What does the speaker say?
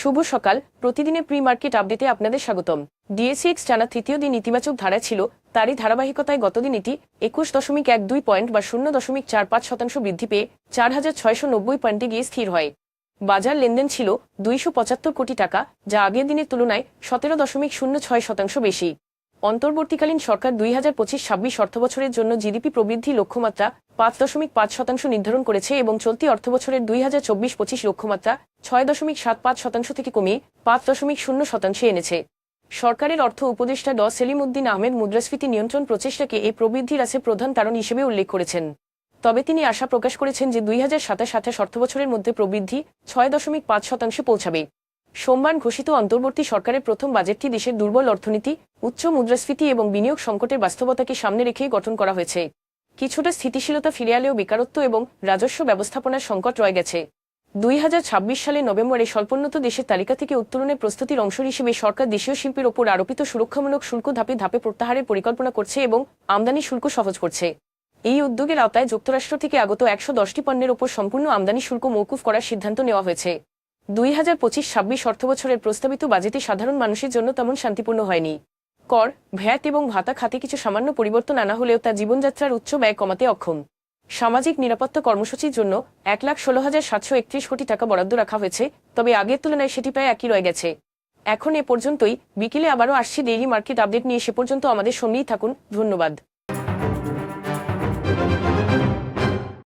শুভ সকাল। প্রতিদিনের pre market আপডেটে আপনাদের স্বাগতম। ডিএসিএক্স টানা তৃতীয় দিন ইতিবাচক ধারা ছিল। তারই ধারাবাহিকতায় গতদিন এটি একুশ দশমিক এক দুই পয়েন্ট বা শূন্য দশমিক চার পাঁচ শতাংশ বৃদ্ধি পেয়ে চার হাজার ছয়শো নব্বই পয়েন্টে গিয়ে স্থির হয়। বাজার লেনদেন ছিল দুইশো পঁচাত্তর কোটি টাকা, যা আগের দিনের তুলনায় সতেরো দশমিক শূন্য ছয় শতাংশ বেশি। অন্তর্বর্তীকালীন সরকার দুই হাজার পঁচিশ ছাব্বিশ অর্থবছরের জন্য জিডিপি প্রবৃদ্ধি লক্ষ্যমাত্রা পাঁচ দশমিক পাঁচ শতাংশ নির্ধারণ করেছে এবং চলতি অর্থবছরের দুই হাজার চব্বিশ পঁচিশ লক্ষ্যমাত্রা ছয় দশমিক সাত পাঁচ শতাংশ থেকে কমিয়ে পাঁচ দশমিক শূন্য শতাংশে এনেছে। সরকারের অর্থ উপদেষ্টা ড. সেলিম উদ্দিন আহমেদ মুদ্রাস্ফীতি নিয়ন্ত্রণ প্রচেষ্টাকে এই প্রবৃদ্ধির আছে প্রধান কারণ হিসেবে উল্লেখ করেছেন। তবে তিনি আশা প্রকাশ করেছেন যে দুই হাজার সাতাশ আঠাশ অর্থবছরের মধ্যে প্রবৃদ্ধি ছয় দশমিক পাঁচ শতাংশে পৌঁছাবে। সোমবার ঘোষিত অন্তর্বর্তী সরকারের প্রথম বাজেটটি দেশের দুর্বল অর্থনীতি, উচ্চ মুদ্রাস্ফীতি এবং বিনিয়োগ সংকটের বাস্তবতাকে সামনে রেখেই গঠন করা হয়েছে। কিছুটা স্থিতিশীলতা ফিরে এলেও বেকারত্ব এবং রাজস্ব ব্যবস্থাপনার সংকট রয়ে গেছে। দুই হাজার ছাব্বিশ সালে নভেম্বরে স্বল্পোন্নত দেশের তালিকা থেকে উত্তরণের প্রস্তুতির অংশ হিসেবে সরকার দেশীয় শিল্পের ওপর আরোপিত সুরক্ষামূলক শুল্ক ধাপে ধাপে প্রত্যাহারের পরিকল্পনা করছে এবং আমদানি শুল্ক সহজ করছে। এই উদ্যোগের আওতায় যুক্তরাষ্ট্র থেকে আগত একশো দশটি পণ্যের ওপর সম্পূর্ণ আমদানি শুল্ক মৌকুফ করার সিদ্ধান্ত নেওয়া হয়েছে। দুই হাজার পঁচিশ ছাব্বিশ অর্থবছরের প্রস্তাবিত বাজেটে সাধারণ মানুষের জন্য তেমন শান্তিপূর্ণ হয়নি। কর, ভ্যাট এবং ভাতা খাতে কিছু সামান্য পরিবর্তন আনা হলেও তা জীবনযাত্রার উচ্চ ব্যয় কমাতে অক্ষম। সামাজিক নিরাপত্তা কর্মসূচির জন্য এক লাখ ষোলো হাজার সাতশো একত্রিশ কোটি টাকা বরাদ্দ রাখা হয়েছে, তবে আগের তুলনায় সেটি প্রায় একই রয়ে গেছে। এখন এ পর্যন্তই, বিকেলে আবারও আসছি ডেইলি মার্কেট আপডেট নিয়ে, সে পর্যন্ত আমাদের সঙ্গেই থাকুন, ধন্যবাদ।